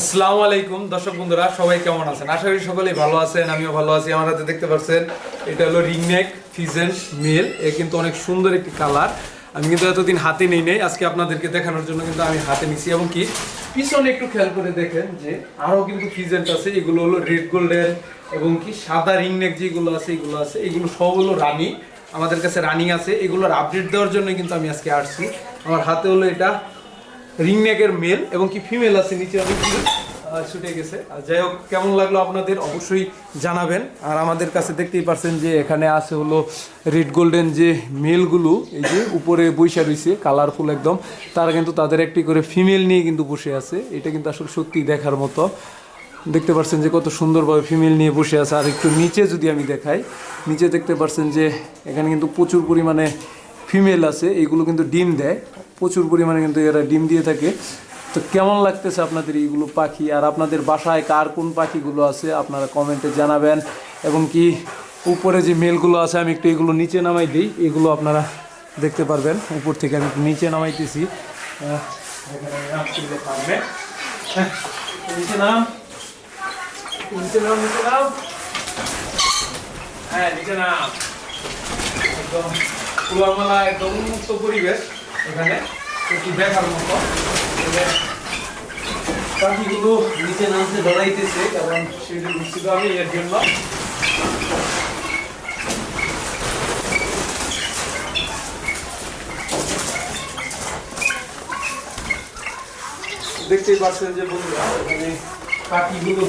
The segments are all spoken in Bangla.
আসসালামু আলাইকুম, দর্শক বন্ধুরা, সবাই কেমন আছেন? আশা করি সকলেই ভালো আছেন, আমিও ভালো আছি। আমার হাতে দেখতে পাচ্ছেন, এটা হলো রিংনেক ফিজেন্ট মেল। এ কিন্তু অনেক সুন্দর একটি কালার। আমি কিন্তু এতদিন হাতে নেই নেই, আজকে আপনাদেরকে দেখানোর জন্য কিন্তু আমি হাতে নিছি। এবং কি, পিছনে একটু খেয়াল করে দেখেন যে আরও কিন্তু ফিজেন্ট আছে, এগুলো হলো রেড গোল্ডেন এবং কি সাদা রিংনেক যেগুলো আছে, এগুলো আছে। এগুলো সব হলো রানি। আমাদের কাছে রানিং আছে। এগুলোর আপডেট দেওয়ার জন্য কিন্তু আমি আজকে আসছি। আমার হাতে হলো এটা রিং নেকের মেল এবং কি ফিমেল আছে নিচে অনেকগুলো ছুটে গেছে। আর যাই হোক, কেমন লাগল আপনাদের অবশ্যই জানাবেন। আর আমাদের কাছে দেখতেই পারছেন যে এখানে আছে হলো রেড গোল্ডেন যে মেলগুলো, এই যে উপরে বৈশা রয়েছে, কালারফুল একদম। তারা কিন্তু তাদের একটি করে ফিমেল নিয়ে কিন্তু বসে আছে। এটা কিন্তু আসলে সত্যি দেখার মতো। দেখতে পাচ্ছেন যে কত সুন্দরভাবে ফিমেল নিয়ে বসে আছে। আর একটু নিচে যদি আমি দেখাই, নিচে দেখতে পাচ্ছেন যে এখানে কিন্তু প্রচুর পরিমাণে ফিমেল আছে এইগুলো কিন্তু ডিম দেয়। প্রচুর পরিমাণে কিন্তু এরা ডিম দিয়ে থাকে। তো কেমন লাগতেছে আপনাদের এইগুলো পাখি? আর আপনাদের বাসায় কার কোন পাখিগুলো আছে, আপনারা কমেন্টে জানাবেন। এবং কি উপরে যে মেলগুলো আছে, আমি একটু এগুলো নিচে নামাই দিই। এগুলো আপনারা দেখতে পারবেন। উপর থেকে আমি নিচে নামাইতেছি। নিচে নাম নিচে নাম হ্যাঁ নিচে নাম। একদম খোলামেলা একদম উন্মুক্ত পরিবেশ এখানে, একটু দেখার মতো। পাখিগুলো নিচে নামতে ধরাইতেছে, কারণ সেটা নিশ্চিত আমি এর জন্য। দেখতেই পাচ্ছেন যে বন্ধুরা, এখানে পাখিগুলো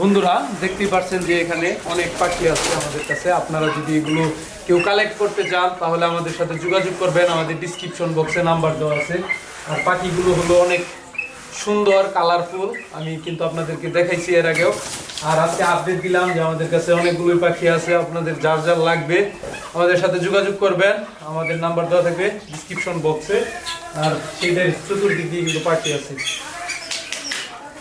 বন্ধুরা, দেখতেই পাচ্ছেন যে এখানে অনেক পাখি আছে আমাদের কাছে। আপনারা যদি এগুলো কেউ কালেক্ট করতে চান, তাহলে আমাদের সাথে যোগাযোগ করবেন। আমাদের ডিসক্রিপশন বক্সে নাম্বার দেওয়া আছে। আর পাখিগুলো হলো অনেক সুন্দর কালারফুল আমি কিন্তু আপনাদেরকে দেখাইছি এর আগেও। আর আজকে আপডেট দিলাম যে আমাদের কাছে অনেকগুলোই পাখি আছে। আপনাদের যার যার লাগবে, আমাদের সাথে যোগাযোগ করবেন। আমাদের নাম্বার দেওয়া থাকবে ডিসক্রিপশন বক্সে আর সেইটার চতুর্দিক দিয়ে কিন্তু পাখি আছে।